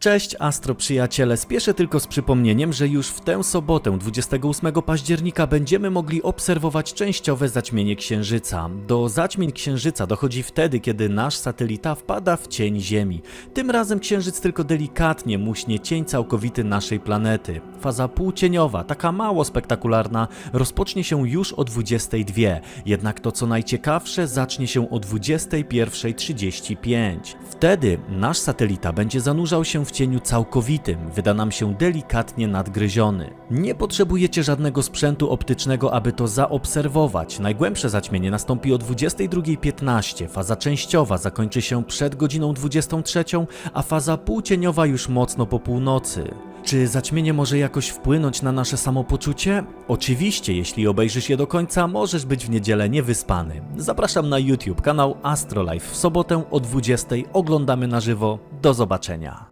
Cześć Astro przyjaciele, spieszę tylko z przypomnieniem, że już w tę sobotę 28 października będziemy mogli obserwować częściowe zaćmienie Księżyca. Do zaćmień Księżyca dochodzi wtedy, kiedy nasz satelita wpada w cień Ziemi. Tym razem Księżyc tylko delikatnie muśnie cień całkowity naszej planety. Faza półcieniowa, taka mało spektakularna, rozpocznie się już o 22, jednak to co najciekawsze zacznie się o 21.35. Wtedy nasz satelita będzie zanurzał się w cieniu całkowitym, wyda nam się delikatnie nadgryziony. Nie potrzebujecie żadnego sprzętu optycznego, aby to zaobserwować. Najgłębsze zaćmienie nastąpi o 22.15, faza częściowa zakończy się przed godziną 23, a faza półcieniowa już mocno po północy. Czy zaćmienie może jakoś wpłynąć na nasze samopoczucie? Oczywiście, jeśli obejrzysz je do końca, możesz być w niedzielę niewyspany. Zapraszam na YouTube, kanał Astrolife. W sobotę o 20.00 oglądamy na żywo. Do zobaczenia.